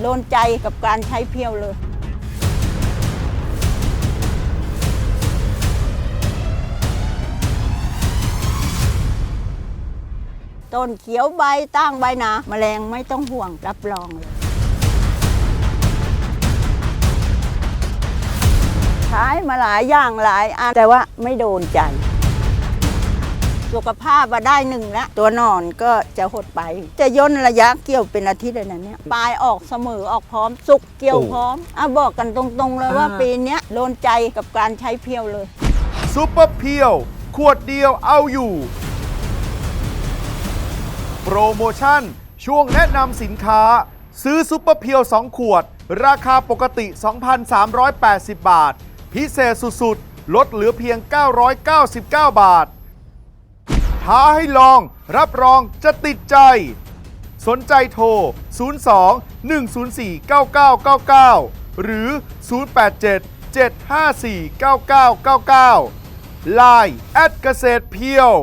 โดนใจกับการใช้เพียวเลย ต้นเขียวใบตั้งใบหนาแมลงไม่ต้องห่วงรับรองเลยใช้มาหลายอย่างหลายอันแต่ว่าไม่โดนใจ สุขภาพมาได้หนึ่งแล้วตัวหนอนก็จะหดไป จะย่นระยะเกี่ยวเป็นอาทิตย์เลยนะเนี่ยปลายออกเสมอออกพร้อม สุกเกี่ยวโอ้พร้อมอะบอกกันตรงๆเลยว่าอ่าปีเนี้ยโดนใจกับการใช้เพียวเลยซุปเปอร์เพียวขวดเดียวเอาอยู่ โปรโมชั่น ช่วงแนะนำสินค้า ซื้อซุปเปอร์เพียว 2 ขวด ราคาปกติ 2,380 บาท พิเศษสุดๆ ลดเหลือเพียง 999 บาท ท้าให้ลอง รับรองจะติดใจ สนใจโทร 02 104 9999 หรือ 087 754 9999 Line แอดเกษตรเพียว